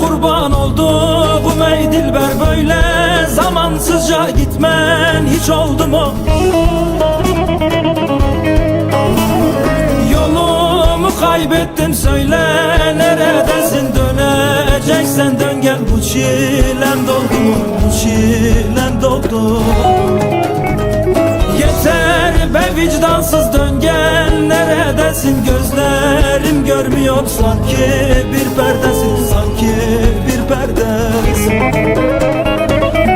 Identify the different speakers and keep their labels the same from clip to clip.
Speaker 1: kurban olduğum ey dilber böyle Zamansızca gitmen hiç oldu mu? Yolumu kaybettim söyle neredesin? Döneceksen dön gel bu çilem doldu mu? Bu çilem doldu? Yeter be vicdansız dön gel neredesin? Gözlerim görmüyor sanki bir perdesin perdesin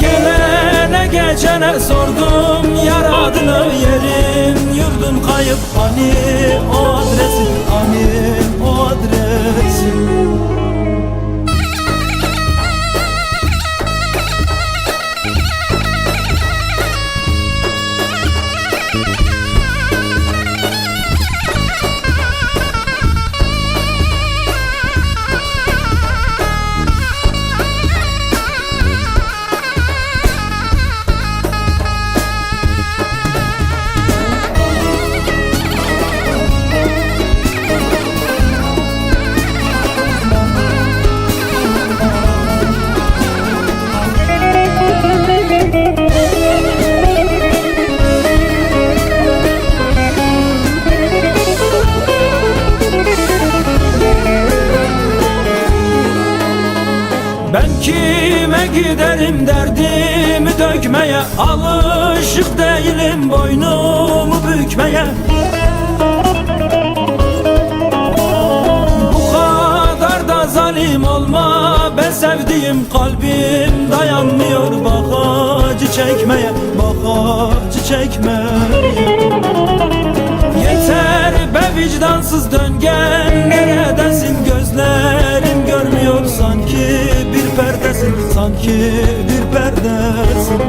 Speaker 1: Gelene geçene sordum yar adını kime giderim derdimi dökmeye Alışık değilim boynumu bükmeye. Bu kadar da zalim olma Ben sevdiğim kalbim dayanmıyor Bak acı çekmeye Bak acı çekmeye Yeter be vicdansız dön gel Neredesin gözlerim görmüyor Sanki Sanki bir perdesin